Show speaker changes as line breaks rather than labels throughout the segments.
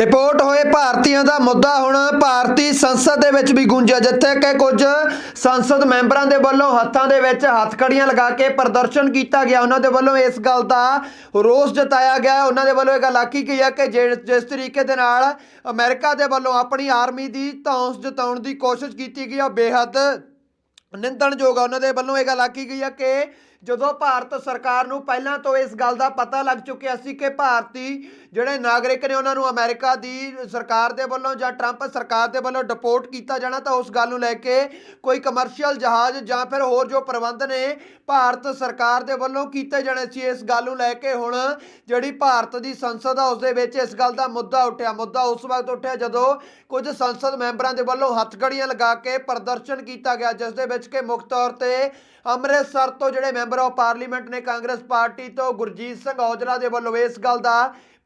Report ਹੋਏ ਭਾਰਤੀਆਂ ਦਾ ਮੁੱਦਾ ਹੁਣ ਭਾਰਤੀ ਸੰਸਦ ਦੇ ਵਿੱਚ ਵੀ ਗੂੰਜਿਆ, ਜਿੱਥੇ ਕਿ ਕੁਝ ਸੰਸਦ ਮੈਂਬਰਾਂ ਦੇ ਵੱਲੋਂ ਹੱਥਾਂ ਦੇ ਵਿੱਚ ਹੱਥਕੜੀਆਂ ਲਗਾ ਕੇ ਪ੍ਰਦਰਸ਼ਨ ਕੀਤਾ ਗਿਆ। ਉਹਨਾਂ ਦੇ ਵੱਲੋਂ ਇਸ ਗੱਲ ਦਾ ਰੋਸ ਜਤਾਇਆ ਗਿਆ। ਉਹਨਾਂ ਦੇ ਵੱਲੋਂ ਇਹ ਗੱਲ ਆਖੀ ਗਈ ਹੈ ਕਿ ਜੇ- ਜਿਸ ਤਰੀਕੇ ਦੇ ਨਾਲ ਅਮਰੀਕਾ ਦੇ ਵੱਲੋਂ ਆਪਣੀ ਆਰਮੀ ਦੀ ਧੌਂਸ ਜਤਾਉਣ ਦੀ ਕੋਸ਼ਿਸ਼ ਕੀਤੀ ਗਈ ਹੈ ਉਹ ਬੇਹੱਦ ਨਿੰਦਣਯੋਗ ਆ। ਉਹਨਾਂ ਦੇ ਵੱਲੋਂ ਇਹ ਗੱਲ ਆਖੀ ਗਈ ਹੈ ਕਿ ਜਦੋਂ ਭਾਰਤ ਸਰਕਾਰ ਨੂੰ ਪਹਿਲਾਂ ਤੋਂ ਇਸ ਗੱਲ ਦਾ ਪਤਾ ਲੱਗ ਚੁੱਕਿਆ ਸੀ ਕਿ ਭਾਰਤੀ ਜਿਹੜੇ ਨਾਗਰਿਕ ਨੇ ਉਹਨਾਂ ਨੂੰ ਅਮਰੀਕਾ ਦੀ ਸਰਕਾਰ ਦੇ ਵੱਲੋਂ ਜਾਂ ਟਰੰਪ ਸਰਕਾਰ ਦੇ ਵੱਲੋਂ ਡਿਪੋਰਟ ਕੀਤਾ ਜਾਣਾ ਤਾਂ ਉਸ ਗੱਲ ਨੂੰ ਲੈ ਕੇ ਕੋਈ ਕਮਰਸ਼ੀਅਲ ਜਹਾਜ਼ ਜਾਂ ਫਿਰ ਹੋਰ ਜੋ ਪ੍ਰਬੰਧ ਨੇ ਭਾਰਤ ਸਰਕਾਰ ਦੇ ਵੱਲੋਂ ਕੀਤੇ ਜਾਣੇ ਸੀ, ਇਸ ਗੱਲ ਨੂੰ ਲੈ ਕੇ ਹੁਣ ਜਿਹੜੀ ਭਾਰਤ ਦੀ ਸੰਸਦ ਆ, ਉਸ ਦੇ ਵਿੱਚ ਇਸ ਗੱਲ ਦਾ ਮੁੱਦਾ ਉੱਠਿਆ। ਮੁੱਦਾ ਉਸ ਵਕਤ ਉੱਠਿਆ ਜਦੋਂ ਕੁਝ ਸੰਸਦ ਮੈਂਬਰਾਂ ਦੇ ਵੱਲੋਂ ਹੱਥਕੜੀਆਂ ਲਗਾ ਕੇ ਪ੍ਰਦਰਸ਼ਨ ਕੀਤਾ ਗਿਆ, ਜਿਸ ਦੇ ਵਿੱਚ ਕਿ ਮੁੱਖ ਤੌਰ ਤੇ ਅੰਮ੍ਰਿਤਸਰ ਤੋਂ ਜਿਹੜੇ ਮੈਂਬਰ ਆਫ ਪਾਰਲੀਮੈਂਟ ਨੇ ਕਾਂਗਰਸ ਪਾਰਟੀ ਤੋਂ ਗੁਰਜੀਤ ਸਿੰਘ ਔਜਲਾ ਦੇ ਵੱਲੋਂ ਇਸ ਗੱਲ ਦਾ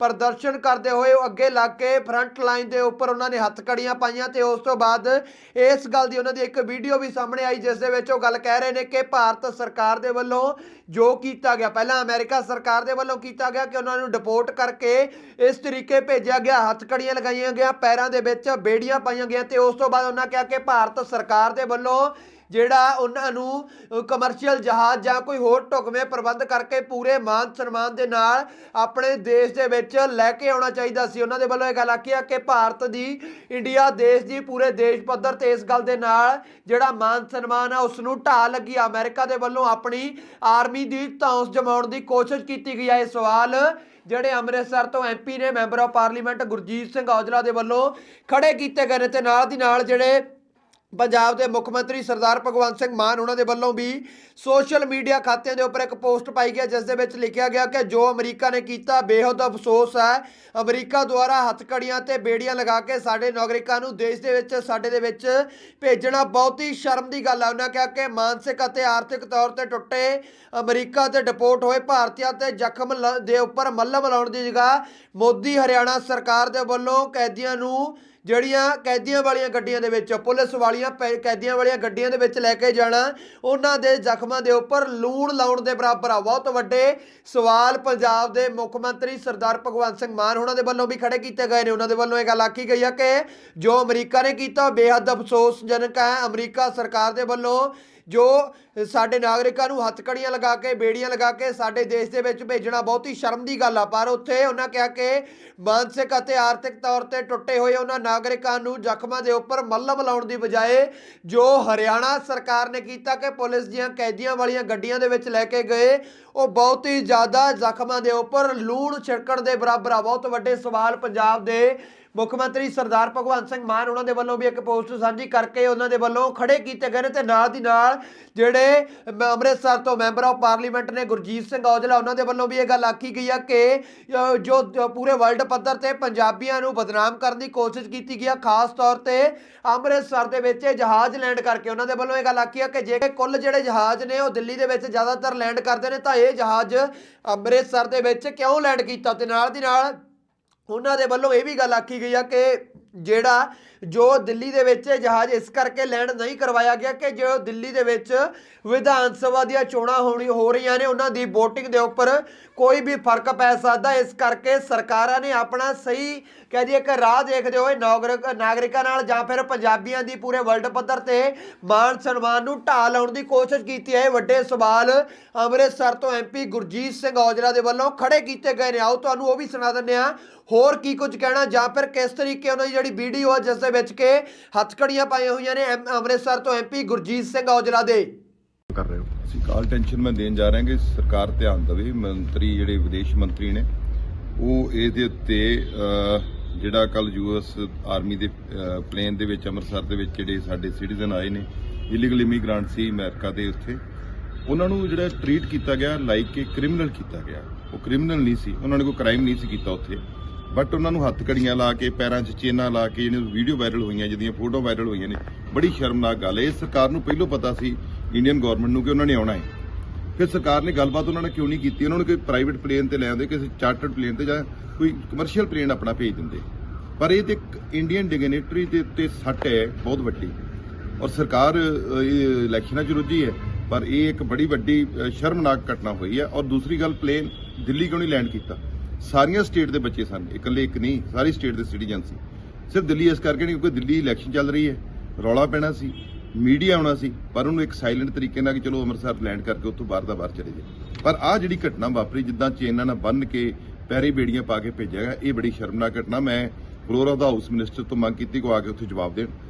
ਪ੍ਰਦਰਸ਼ਨ ਕਰਦੇ ਹੋਏ ਉਹ ਅੱਗੇ ਲੱਗ ਕੇ ਫਰੰਟ ਲਾਈਨ ਦੇ ਉੱਪਰ ਉਹਨਾਂ ਨੇ ਹੱਥਕੜੀਆਂ ਪਾਈਆਂ ਤੇ ਉਸ ਤੋਂ ਬਾਅਦ ਇਸ ਗੱਲ ਦੀ ਉਹਨਾਂ ਦੀ ਇੱਕ ਵੀਡੀਓ ਵੀ ਸਾਹਮਣੇ ਆਈ, ਜਿਸ ਦੇ ਵਿੱਚ ਉਹ ਗੱਲ ਕਹਿ ਰਹੇ ਨੇ ਕਿ ਭਾਰਤ ਸਰਕਾਰ ਦੇ ਵੱਲੋਂ ਜੋ ਕੀਤਾ ਗਿਆ, ਪਹਿਲਾਂ ਅਮਰੀਕਾ ਸਰਕਾਰ ਦੇ ਵੱਲੋਂ ਕੀਤਾ ਗਿਆ ਕਿ ਉਹਨਾਂ ਨੂੰ ਡਿਪੋਰਟ ਕਰਕੇ ਇਸ ਤਰੀਕੇ ਭੇਜਿਆ ਗਿਆ ਹੱਥਕੜੀਆਂ ਲਗਾਈਆਂ ਗਿਆ, ਪੈਰਾਂ ਦੇ ਵਿੱਚ ਬੇੜੀਆਂ ਪਾਈਆਂ ਗਈਆਂ ਤੇ ਉਸ ਤੋਂ ਬਾਅਦ ਉਹਨਾਂ ਕਿਹਾ ਕਿ ਭਾਰਤ ਸਰਕਾਰ ਦੇ ਵੱਲੋਂ ਜਿਹੜਾ ਉਹਨਾਂ ਨੂੰ ਕਮਰਸ਼ੀਅਲ ਜਹਾਜ਼ ਜਾਂ ਕੋਈ ਹੋਰ ਢੁਕਵੇਂ ਪ੍ਰਬੰਧ ਕਰਕੇ ਪੂਰੇ ਮਾਨ ਸਨਮਾਨ ਦੇ ਨਾਲ ਆਪਣੇ ਦੇਸ਼ ਦੇ ਵਿੱਚ ਲੈ ਕੇ ਆਉਣਾ ਚਾਹੀਦਾ ਸੀ ਉਹਨਾਂ ਦੇ ਵੱਲੋਂ ਇਹ ਗੱਲ ਆਖੀ ਆ ਕਿ ਭਾਰਤ ਦੀ ਇੰਡੀਆ ਦੇਸ਼ ਦੀ ਪੂਰੇ ਦੇਸ਼ ਪੱਧਰ ਤੇ ਇਸ ਗੱਲ ਦੇ ਨਾਲ ਜਿਹੜਾ ਮਾਨ ਸਨਮਾਨ ਆ ਉਸ ਨੂੰ ਢਾਹ ਲੱਗੀ ਆ। ਅਮਰੀਕਾ ਦੇ ਵੱਲੋਂ ਆਪਣੀ ਆਰਮੀ ਦੀ ਧੌਂਸ ਜਮਾਉਣ ਦੀ ਕੋਸ਼ਿਸ਼ ਕੀਤੀ ਗਈ ਹੈ ਇਹ ਸਵਾਲ ਜਿਹੜੇ ਅੰਮ੍ਰਿਤਸਰ ਤੋਂ ਐਮਪੀ ਨੇ, member of parliament Gurjeet Singh Aujla ਦੇ ਵੱਲੋਂ ਖੜੇ ਕੀਤੇ ਗਏ ਨੇ ਤੇ ਨਾਲ ਦੀ ਨਾਲ ਜਿਹੜੇ ਪੰਜਾਬ ਦੇ ਮੁੱਖ ਮੰਤਰੀ ਸਰਦਾਰ ਭਗਵੰਤ ਸਿੰਘ ਮਾਨ ਉਹਨਾਂ ਦੇ ਵੱਲੋਂ ਵੀ ਸੋਸ਼ਲ ਮੀਡੀਆ ਖਾਤਿਆਂ ਦੇ ਉੱਪਰ ਇੱਕ ਪੋਸਟ ਪਾਈ ਗਿਆ ਜਿਸ ਦੇ ਵਿੱਚ ਲਿਖਿਆ ਗਿਆ ਕਿ ਜੋ ਅਮਰੀਕਾ ਨੇ ਕੀਤਾ, ਬੇਹੱਦ ਅਫਸੋਸ ਹੈ। ਅਮਰੀਕਾ ਦੁਆਰਾ ਹੱਥਕੜੀਆਂ ਤੇ ਬੇੜੀਆਂ ਲਗਾ ਕੇ ਸਾਡੇ ਨਾਗਰਿਕਾਂ ਨੂੰ ਦੇਸ਼ ਦੇ ਵਿੱਚ, ਸਾਡੇ ਦੇ ਵਿੱਚ ਭੇਜਣਾ ਬਹੁਤ ਹੀ ਸ਼ਰਮ ਦੀ ਗੱਲ ਹੈ। ਉਹਨਾਂ ਕਿਹਾ ਕਿ ਮਾਨਸਿਕ ਅਤੇ ਆਰਥਿਕ ਤੌਰ ਤੇ ਟੁੱਟੇ ਅਮਰੀਕਾ ਤੇ ਡਿਪੋਰਟ ਹੋਏ ਭਾਰਤੀਆਂ ਤੇ ਜ਼ਖਮ ਲ- ਦੇ ਉੱਪਰ ਮੱਲਮ ਲਾਉਣ ਦੀ ਜਗ੍ਹਾ ਮੋਦੀ ਹਰਿਆਣਾ ਸਰਕਾਰ ਦੇ ਵੱਲੋਂ ਕੈਦੀਆਂ ਨੂੰ ਜਿਹੜੀਆਂ ਕੈਦੀਆਂ ਵਾਲੀਆਂ ਗੱਡੀਆਂ ਦੇ ਵਿੱਚ, ਪੁਲਿਸ ਵਾਲੀਆਂ ਪੈ- ਕੈਦੀਆਂ ਵਾਲੀਆਂ ਗੱਡੀਆਂ ਦੇ ਵਿੱਚ ਲੈ ਕੇ ਜਾਣਾ, ਉਹਨਾਂ ਦੇ ਜ਼ਖਮਾਂ ਦੇ ਉੱਪਰ ਲੂਣ ਲਾਉਣ ਦੇ ਬਰਾਬਰ ਆ। ਬਹੁਤ ਵੱਡੇ ਸਵਾਲ ਪੰਜਾਬ ਦੇ ਮੁੱਖ ਮੰਤਰੀ ਸਰਦਾਰ ਭਗਵੰਤ ਸਿੰਘ ਮਾਨ ਉਹਨਾਂ ਦੇ ਵੱਲੋਂ ਵੀ ਖੜੇ ਕੀਤੇ ਗਏ ਨੇ। ਉਹਨਾਂ ਦੇ ਵੱਲੋਂ ਇਹ ਗੱਲ ਆਖੀ ਗਈ ਹੈ ਕਿ ਜੋ ਅਮਰੀਕਾ ਨੇ ਕੀਤਾ, ਬੇਹੱਦ ਅਫਸੋਸਜਨਕ ਹੈ। ਅਮਰੀਕਾ ਸਰਕਾਰ ਦੇ ਵੱਲੋਂ ਜੋ ਸਾਡੇ ਨਾਗਰਿਕਾਂ ਨੂੰ ਹੱਥਕੜੀਆਂ ਲਗਾ ਕੇ, ਬੇੜੀਆਂ ਲਗਾ ਕੇ ਸਾਡੇ ਦੇਸ਼ ਦੇ ਵਿੱਚ ਭੇਜਣਾ ਬਹੁਤ ਹੀ ਸ਼ਰਮ ਦੀ ਗੱਲ ਆ। ਪਰ ਉੱਥੇ ਉਹਨਾਂ ਕਿਹਾ ਕਿ ਮਾਨਸਿਕ ਅਤੇ ਆਰਥਿਕ ਤੌਰ ਤੇ ਟੁੱਟੇ ਹੋਏ ਉਹਨਾਂ ਨਾਗਰਿਕਾਂ ਨੂੰ ਜ਼ਖਮਾਂ ਦੇ ਉੱਪਰ ਮੱਲਮ ਲਾਉਣ ਦੀ ਬਜਾਏ ਜੋ ਹਰਿਆਣਾ ਸਰਕਾਰ ਨੇ ਕੀਤਾ ਕਿ ਪੁਲਿਸ ਦੀਆਂ ਕੈਦੀਆਂ ਵਾਲੀਆਂ ਗੱਡੀਆਂ ਦੇ ਵਿੱਚ ਲੈ ਕੇ ਗਏ, ਉਹ ਬਹੁਤ ਹੀ ਜ਼ਿਆਦਾ ਜ਼ਖਮਾਂ ਦੇ ਉੱਪਰ ਲੂਣ ਛਿੜਕਣ ਦੇ ਬਰਾਬਰ ਆ। ਬਹੁਤ ਵੱਡੇ ਸਵਾਲ ਪੰਜਾਬ ਦੇ ਮੁੱਖ ਮੰਤਰੀ ਸਰਦਾਰ ਭਗਵੰਤ ਸਿੰਘ ਮਾਨ ਉਹਨਾਂ ਦੇ ਵੱਲੋਂ ਵੀ ਇੱਕ ਪੋਸਟ ਸਾਂਝੀ ਕਰਕੇ ਉਹਨਾਂ ਦੇ ਵੱਲੋਂ ਖੜੇ ਕੀਤੇ ਗਏ ਨੇ ਤੇ ਨਾਲ ਦੀ ਨਾਲ ਜਿਹੜੇ ਮ- ਅੰਮ੍ਰਿਤਸਰ ਤੋਂ ਮੈਂਬਰ ਆਫ ਪਾਰਲੀਮੈਂਟ ਨੇ ਗੁਰਜੀਤ ਸਿੰਘ ਔਜਲਾ, ਉਹਨਾਂ ਦੇ ਵੱਲੋਂ ਵੀ ਇਹ ਗੱਲ ਆਖੀ ਗਈ ਆ ਕਿ ਜੋ ਪੂਰੇ ਵਰਲਡ ਪੱਧਰ ਤੇ ਪੰਜਾਬੀਆਂ ਨੂੰ ਬਦਨਾਮ ਕਰਨ ਦੀ ਕੋਸ਼ਿਸ਼ ਕੀਤੀ ਗਈ ਆ, ਖਾਸ ਤੌਰ ਤੇ ਅੰਮ੍ਰਿਤਸਰ ਦੇ ਵਿੱਚ ਇਹ ਜਹਾਜ਼ ਲੈਂਡ ਕਰਕੇ ਉਹਨਾਂ ਦੇ ਵੱਲੋਂ ਇਹ ਗੱਲ ਆਖੀ ਆ ਕਿ ਜੇ ਕੁੱਲ ਜਿਹੜੇ ਜਹਾਜ਼ ਨੇ ਉਹ ਦਿੱਲੀ ਦੇ ਵਿੱਚ ਜ਼ਿਆਦਾਤਰ ਲੈਂਡ ਕਰਦੇ ਨੇ ਤਾਂ ਇਹ ਜਹਾਜ਼ ਅੰਮ੍ਰਿਤਸਰ ਦੇ ਵਿੱਚ ਕਿਉਂ ਲੈਂਡ ਕੀਤਾ? ਤੇ ਨਾਲ ਦੀ ਨਾਲ ਉਹਨਾਂ ਦੇ ਵੱਲੋਂ ਇਹ ਵੀ ਗੱਲ ਆਖੀ ਗਈ ਆ ਕਿ ਜਿਹੜਾ ਜੋ ਦਿੱਲੀ ਦੇ ਵਿੱਚ ਜਹਾਜ਼ ਇਸ ਕਰਕੇ ਲੈਂਡ ਨਹੀਂ ਕਰਵਾਇਆ ਗਿਆ ਕਿ ਜੋ ਦਿੱਲੀ ਦੇ ਵਿੱਚ ਵਿਧਾਨ ਸਭਾ ਦੀਆਂ ਚੋਣਾਂ ਹੋਣੀ ਹੋ ਰਹੀਆਂ ਨੇ, ਉਹਨਾਂ ਦੀ VOTING ਦੇ ਉੱਪਰ ਕੋਈ ਵੀ ਫ਼ਰਕ ਪੈ ਸਕਦਾ। ਇਸ ਕਰਕੇ ਸਰਕਾਰਾਂ ਨੇ ਆਪਣਾ ਸਹੀ ਕਹਿ ਦਈਏ ਇੱਕ ਰਾਹ ਦੇਖਦੇ ਹੋਏ ਨਾਗਰਿਕ ਨਾਗਰਿਕਾਂ ਨਾਲ ਜਾਂ ਫਿਰ ਪੰਜਾਬੀਆਂ ਦੀ ਪੂਰੇ ਵਰਲਡ ਪੱਧਰ ਤੇ ਮਾਨ ਸਨਮਾਨ ਨੂੰ ਢਾਹ ਲਾਉਣ ਦੀ ਕੋਸ਼ਿਸ਼ ਕੀਤੀ ਹੈ। ਇਹ ਵੱਡੇ ਸਵਾਲ ਅੰਮ੍ਰਿਤਸਰ ਤੋਂ ਐਮਪੀ ਗੁਰਜੀਤ ਸਿੰਘ ਔਜਲਾ ਦੇ ਵੱਲੋਂ ਖੜੇ ਕੀਤੇ ਗਏ ਨੇ। ਆਓ ਤੁਹਾਨੂੰ ਉਹ ਵੀ ਸੁਣਾ ਦਿੰਦੇ ਆ ਹੋਰ ਕੀ ਕੁਝ ਕਹਿਣਾ? ਜਾਂ ਫਿਰ ਕਿਸ ਤਰੀਕੇ ਉਹਨਾਂ ਦੀ ਜਿਹੜੀ ਵੀਡੀਓ ਆ, ਜਿਸ ਦੇ ਵਿੱਚ ਕਿ ਹੱਥਕੜੀਆਂ ਪਾਈਆਂ ਹੋਈਆਂ ਨੇ ਅੰਮ੍ਰਿਤਸਰ ਤੋਂ ਐਮਪੀ ਗੁਰਜੀਤ ਸਿੰਘ ਔਜਲਾ ਦੇ।
ਕਰ ਰਹੇ ਹੋ।
ਅਸੀਂ ਕਾਲ ਟੈਨਸ਼ਨ ਮੈਂ ਦੇਣ ਜਾ ਰਿਹਾ ਕਿ ਸਰਕਾਰ ਧਿਆਨ ਦੇਵੇ। ਮੰਤਰੀ, ਜਿਹੜੇ ਵਿਦੇਸ਼ ਮੰਤਰੀ ਨੇ, ਉਹ ਇਹਦੇ ਉੱਤੇ ਜਿਹੜਾ ਕੱਲ ਯੂਐਸ ਆਰਮੀ ਦੇ ਪਲੇਨ ਦੇ ਵਿੱਚ, ਅੰਮ੍ਰਿਤਸਰ ਦੇ ਵਿੱਚ ਜਿਹੜੇ ਸਾਡੇ ਸਿਟੀਜ਼ਨ ਆਏ ਨੇ ਇਲੀਗਲ ਇਮੀਗ੍ਰੈਂਟ ਸੀ ਅਮਰੀਕਾ ਦੇ ਉੱਥੇ, ਉਹਨਾਂ ਨੂੰ ਜਿਹੜਾ ਟ੍ਰੀਟ ਕੀਤਾ ਗਿਆ ਲਾਈਕ ਕਿ ਕ੍ਰਿਮੀਨਲ ਕੀਤਾ ਗਿਆ। ਉਹ ਕ੍ਰਿਮੀਨਲ ਨਹੀਂ ਸੀ। ਉਹਨਾਂ ਨੇ ਕੋਈ ਕ੍ਰਾਈਮ ਨਹੀਂ ਸੀ ਕੀਤਾ ਉੱਥੇ। ਬਟ ਉਹਨਾਂ ਨੂੰ ਹੱਥ ਕੜੀਆਂ ਲਾ ਕੇ, ਪੈਰਾਂ 'ਚ ਚੇਨਾਂ ਲਾ ਕੇ, ਜਿਹੜੀਆਂ ਵੀਡੀਓ ਵਾਇਰਲ ਹੋਈਆਂ, ਜਿਹਦੀਆਂ ਫੋਟੋ ਵਾਇਰਲ ਹੋਈਆਂ ਨੇ, ਬੜੀ ਸ਼ਰਮਨਾਕ ਗੱਲ ਹੈ। ਇਹ ਸਰਕਾਰ ਨੂੰ ਪਹਿਲਾਂ ਪਤਾ ਸੀ ਇੰਡੀਅਨ ਗਵਰਨਮੈਂਟ ਨੂੰ ਕਿ ਉਹਨਾਂ ਨੇ ਆਉਣਾ ਹੈ। ਫਿਰ ਸਰਕਾਰ ਨੇ ਗੱਲਬਾਤ ਉਹਨਾਂ ਨੇ ਕਿਉਂ ਨਹੀਂ ਕੀਤੀ? ਉਹਨਾਂ ਨੂੰ ਕੋਈ ਪ੍ਰਾਈਵੇਟ ਪਲੇਨ ਤੇ ਲੈ ਆਉਂਦੇ, ਕਿਸੇ ਚਾਰਟਰਡ ਪਲੇਨ ਤੇ ਜਾਂ ਕੋਈ ਕਮਰਸ਼ੀਅਲ ਪਲੇਨ ਆਪਣਾ ਭੇਜ ਦਿੰਦੇ। ਪਰ ਇਹ ਤੇ ਇੱਕ ਇੰਡੀਅਨ ਡਿਗਨਿਟਰੀ ਦੇ ਉੱਤੇ ਸੱਟ ਹੈ, ਬਹੁਤ ਵੱਡੀ। ਔਰ ਸਰਕਾਰ ਇਹ ਇਲੈਕਸ਼ਨਾਂ 'ਚ ਰੁੱਝੀ ਹੈ, ਪਰ ਇਹ ਇੱਕ ਬੜੀ ਵੱਡੀ ਸ਼ਰਮਨਾਕ ਘਟਨਾ ਹੋਈ ਹੈ। ਔਰ ਦੂਸਰੀ ਗੱਲ ਪਲੇਨ ਦਿੱਲੀ ਕਿਉਂ ਨਹੀਂ ਲੈਂਡ ਕੀਤਾ? ਸਾਰੀਆਂ ਸਟੇਟ ਦੇ ਬੱਚੇ ਸਨ, ਇਕੱਲੇ ਇੱਕ ਨਹੀਂ, ਸਾਰੀ ਸਟੇਟ ਦੇ ਸਿਟੀਜ਼ਨ ਸੀ। ਸਿਰਫ ਦਿੱਲੀ ਇਸ ਕਰਕੇ ਨਹੀਂ, ਕਿਉਂਕਿ ਦਿੱਲੀ ਇਲੈਕਸ਼ਨ ਚੱਲ ਰਹੀ ਹੈ, ਰੌਲਾ ਪੈਣਾ ਸੀ, ਮੀਡੀਆ ਆਉਣਾ ਸੀ, ਪਰ ਉਹਨੂੰ ਇੱਕ ਸਾਇਲੈਂਟ ਤਰੀਕੇ ਨਾਲ ਕਿ ਚਲੋ ਅੰਮ੍ਰਿਤਸਰ ਲੈਂਡ ਕਰਕੇ ਉੱਥੋਂ ਬਾਹਰ ਦਾ ਬਾਹਰ ਚਲੇ ਜਾਏ। ਪਰ ਆਹ ਜਿਹੜੀ ਘਟਨਾ ਵਾਪਰੀ, ਜਿੱਦਾਂ ਚੇਨਾਂ ਨਾਲ ਬੰਨ ਕੇ ਪੈਰੀ ਬੇੜੀਆਂ ਪਾ ਕੇ ਭੇਜਿਆ ਗਿਆ, ਇਹ ਬੜੀ ਸ਼ਰਮਨਾਕ ਘਟਨਾ, ਮੈਂ floor of the house minister ਤੋਂ ਮੰਗ ਕੀਤੀ ਕੋ ਆ ਕੇ ਉੱਥੇ ਜਵਾਬ ਦੇਣ।